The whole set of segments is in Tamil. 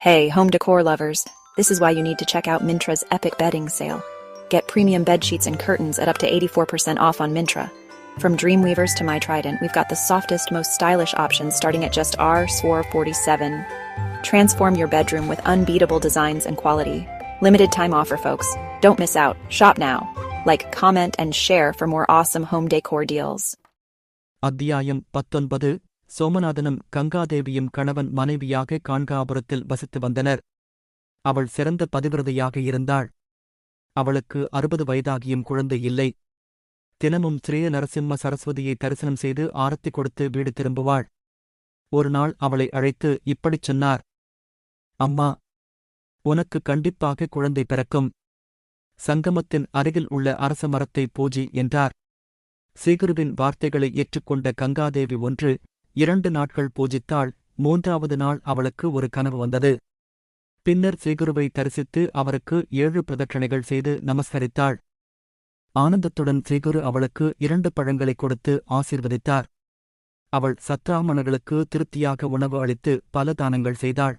Hey, home decor lovers. This is why you need to check out Mintra's epic bedding sale. Get premium bed sheets and curtains at up to 84% off on Mintra. From Dreamweavers to My Trident, we've got the softest, most stylish options starting at just R SWOR 47. Transform your bedroom with unbeatable designs and quality. Limited time offer, folks. Don't miss out. Shop now. Like, comment, and share for more awesome home decor deals. அத்தியாயம் பத்தொன்பது சோமநாதனும் கங்காதேவியும் கணவன் மனைவியாக காண்காபுரத்தில் வசித்து வந்தனர். அவள் சிறந்த பதிவிரதையாக இருந்தாள். அவளுக்கு அறுபது வயதாகியும் குழந்தை இல்லை. தினமும் ஸ்ரீ நரசிம்ம சரஸ்வதியை தரிசனம் செய்து ஆரத்தி கொடுத்து வீடு திரும்புவாள். ஒரு நாள் அவளை அழைத்து இப்படிச் சொன்னார். அம்மா உனக்கு கண்டிப்பாக குழந்தை பிறக்கும். சங்கமத்தின் அருகில் உள்ள அரச மரத்தை பூஜி என்றார். சீகுருவின் வார்த்தைகளை ஏற்றுக்கொண்ட கங்காதேவி ஒன்று இரண்டு நாட்கள் பூஜித்தாள் மூன்றாவது நாள் அவளுக்கு ஒரு கனவு வந்தது. பின்னர் ஸ்ரீகுருவை தரிசித்து அவருக்கு ஏழு பிரதட்சணைகள் செய்து நமஸ்கரித்தாள். ஆனந்தத்துடன் ஸ்ரீகுரு அவளுக்கு இரண்டு பழங்களைக் கொடுத்து ஆசீர்வதித்தார். அவள் சத்ராமணர்களுக்கு திருப்தியாக உணவு அளித்து பல தானங்கள் செய்தாள்.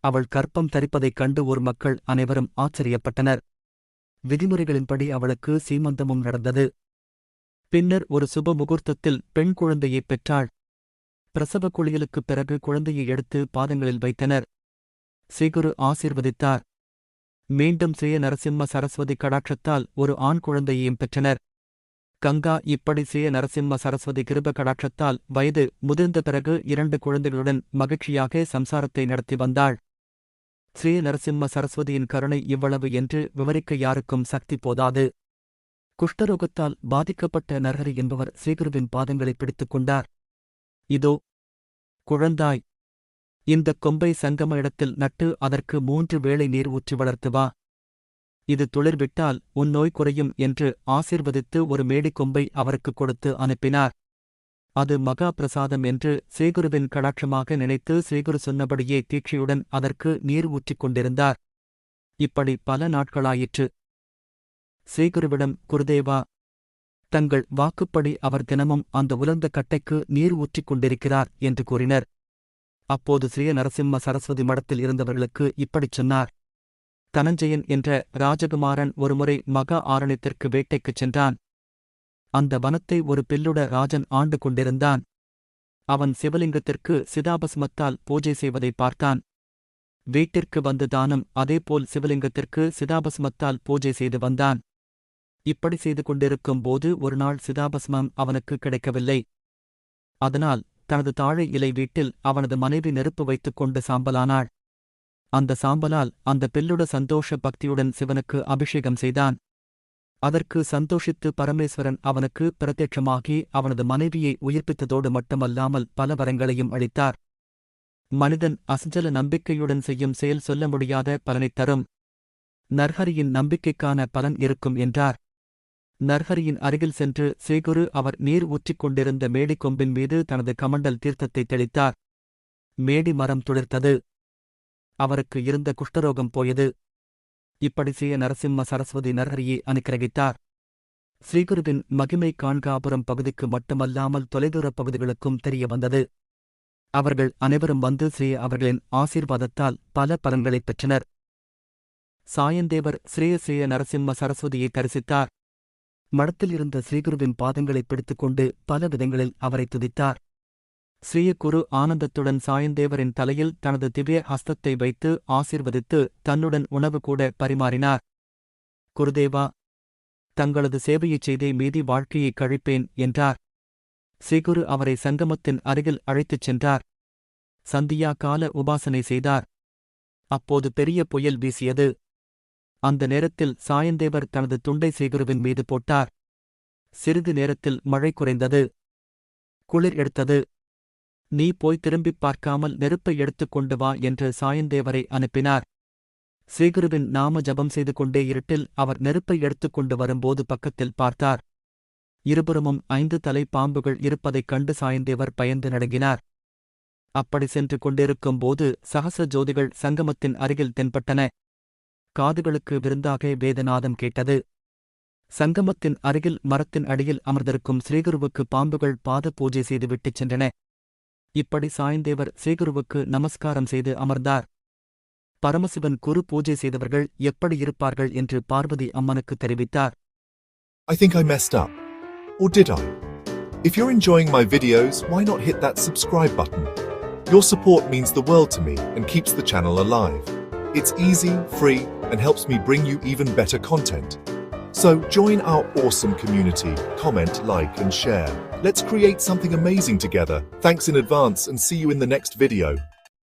அவள் கற்பம் தரிப்பதைக் கண்டு ஒரு மக்கள் அனைவரும் ஆச்சரியப்பட்டனர். விதிமுறைகளின்படி அவளுக்கு சீமந்தமும் நடந்தது. பின்னர் ஒரு சுப முகூர்த்தத்தில் பெண் குழந்தையைப் பெற்றாள். பிரசவ குளியலுக்குப் பிறகு குழந்தையை எடுத்து பாதங்களில் வைத்தனர். சீகுரு ஆசீர்வதித்தார். மீண்டும் ஸ்ரீ நரசிம்ம சரஸ்வதி கடாட்சத்தால் ஒரு ஆண் குழந்தையையும் பெற்றனர். கங்கா இப்படி ஸ்ரீ நரசிம்ம சரஸ்வதி கிருப கடாட்சத்தால் வயது முதிர்ந்த பிறகு இரண்டு குழந்தைகளுடன் மகிழ்ச்சியாக சம்சாரத்தை நடத்தி வந்தாள். ஸ்ரீ நரசிம்ம சரஸ்வதியின் கருணை இவ்வளவு என்று விவரிக்க யாருக்கும் சக்தி போதாது. குஷ்டரோகத்தால் பாதிக்கப்பட்ட நரஹரி என்பவர் ஸ்ரீகுருவின் பாதங்களை பிடித்துக் கொண்டார். இதோ குழந்தாய். இந்தக் கொம்பை சங்கம இடத்தில் நட்டு அதற்கு மூன்று வேளை நீர் ஊற்றி வளர்த்து வா. இது துளிர்விட்டால் உன் நோய் குறையும் என்று ஆசீர்வதித்து ஒரு மேடிக் கொம்பை அவருக்கு கொடுத்து அனுப்பினார். அது மகா பிரசாதம் என்று ஸ்ரீகுருவின் கடாட்சமாக நினைத்து ஸ்ரீகுரு சொன்னபடியே தீட்சையுடன் அதற்கு நீர் ஊற்றிக் கொண்டிருந்தார். இப்படி பல நாட்களாயிற்று. ஸ்ரீகுருவிடம் குருதேவா தங்கள் வாக்குப்படி அவர் தினமும் அந்த உலர்ந்த கட்டைக்கு நீர் ஊற்றிக் கொண்டிருக்கிறார் என்று கூறினர். அப்போது ஸ்ரீ நரசிம்ம சரஸ்வதி மடத்தில் இருந்தவர்களுக்கு இப்படிச் சொன்னார். தனஞ்சயன் என்ற ராஜகுமாரன் ஒருமுறை மகா ஆரணித்திற்கு வேட்டைக்குச் சென்றான். அந்த வனத்தை ஒரு பில்லுட ராஜன் ஆண்டு கொண்டிருந்தான். அவன் சிவலிங்கத்திற்கு சிதாபஸ்மத்தால் பூஜை செய்வதை பார்த்தான். வீட்டிற்கு வந்து தானும் அதேபோல் சிவலிங்கத்திற்கு சிதாபஸ்மத்தால் பூஜை செய்து வந்தான். இப்படி செய்து கொண்டிருக்கும் போது ஒருநாள் சிதாபஸ்மம் அவனுக்கு கிடைக்கவில்லை. அதனால் தனது தாழை இலை வீட்டில் அவனது மனைவி நெருப்பு வைத்துக் கொண்டு சாம்பலானாள். அந்த சாம்பலால் அந்த பெல்லுட சந்தோஷ பக்தியுடன் சிவனுக்கு அபிஷேகம் செய்தான். அதற்கு சந்தோஷித்து பரமேஸ்வரன் அவனுக்கு பிரத்யட்சமாகி அவனது மனைவியை உயிர்ப்பித்ததோடு மட்டுமல்லாமல் பல வரங்களையும் அளித்தார். மனிதன் அசஞ்சல நம்பிக்கையுடன் செய்யும் செயல் சொல்ல முடியாத பலனைத் தரும். நர்ஹரியின் நம்பிக்கைக்கான பலன் இருக்கும் என்றார். நர்ஹரியின் அருகில் சென்று சேகுரு அவர் நீர் ஊற்றிக் கொண்டிருந்த மேடிக்கொம்பின் மீது தனது கமண்டல் தீர்த்தத்தை தெளித்தார். மேடி மரம் துளிர்த்தது. அவருக்கு இருந்த குஷ்டரோகம் போயது. இப்படி செய்ய நரசிம்ம சரஸ்வதி நர்ஹரியை அனுக்கிரகித்தார். ஸ்ரீகுருவின் மகிமை காண்காபுரம் பகுதிக்கு மட்டுமல்லாமல் தொலைதூரப் பகுதிகளுக்கும் தெரிய வந்தது. அவர்கள் அனைவரும் வந்து ஸ்ரீ அவர்களின் ஆசீர்வாதத்தால் பல பலன்களைப் பெற்றனர். சாயந்தேவர் ஸ்ரீய ஸ்ரீய நரசிம்ம சரஸ்வதியை தரிசித்தார். மடத்தில் இருந்த ஸ்ரீகுருவின் பாதங்களைப் பிடித்துக்கொண்டு பல விதங்களில் அவரை துதித்தார். ஸ்ரீயகுரு ஆனந்தத்துடன் சாயந்தேவரின் தலையில் தனது திவ்ய ஹஸ்தத்தை வைத்து ஆசீர்வதித்து தன்னுடன் உணவு கூட பரிமாறினார். குருதேவா தங்களது சேவையைச் செய்தே மீதி வாழ்க்கையை கழிப்பேன் என்றார். ஸ்ரீகுரு அவரை சங்கமத்தின் அருகில் அழைத்துச் சென்றார். சந்தியா கால உபாசனை செய்தார். அப்போது பெரிய புயல் வீசியது. அந்த நேரத்தில் சாயந்தேவர் தனது துண்டை சேகருவின் மீது போட்டார். சிறிது நேரத்தில் மழை குறைந்தது. குளிர் எடுத்தது. நீ போய் திரும்பிப் பார்க்காமல் நெருப்பை எடுத்துக் கொண்டு வா என்று சாயந்தேவரை அனுப்பினார். சீகுருவின் நாம ஜபம் செய்து கொண்டே இருட்டில் அவர் நெருப்பை எடுத்துக் கொண்டு வரும்போது பக்கத்தில் பார்த்தார். இருபுறமும் ஐந்து தலை பாம்புகள் இருப்பதைக் கண்டு சாயந்தேவர் பயந்து நடுங்கினார். அப்படி சென்று கொண்டிருக்கும் போது சகச ஜோதிகள் சங்கமத்தின் அருகில் தென்பட்டன. காதுகளுக்கு விருந்தாக வேதநாதம் கேட்டது சங்கமத்தின் அருகில் மரத்தின் அடியில் அமர்ந்திருக்கும் ஸ்ரீகுருவுக்கு பாம்புகள் பாத பூஜை செய்து விட்டுச் சென்றன இப்படி சாய்ந்தேவர் ஸ்ரீகுருவுக்கு நமஸ்காரம் செய்து அமர்ந்தார் பரமசிவன் குரு பூஜை செய்தவர்கள் எப்படி இருப்பார்கள் என்று பார்வதி அம்மனுக்கு தெரிவித்தார் I think I messed up. Or did I? If you're enjoying my videos, why not hit that subscribe button? Your support means the world to me and keeps the channel alive. It's easy, free, and helps me bring you even better content. So join our awesome community, comment, like, and share. Let's create something amazing together. Thanks in advance and see you in the next video.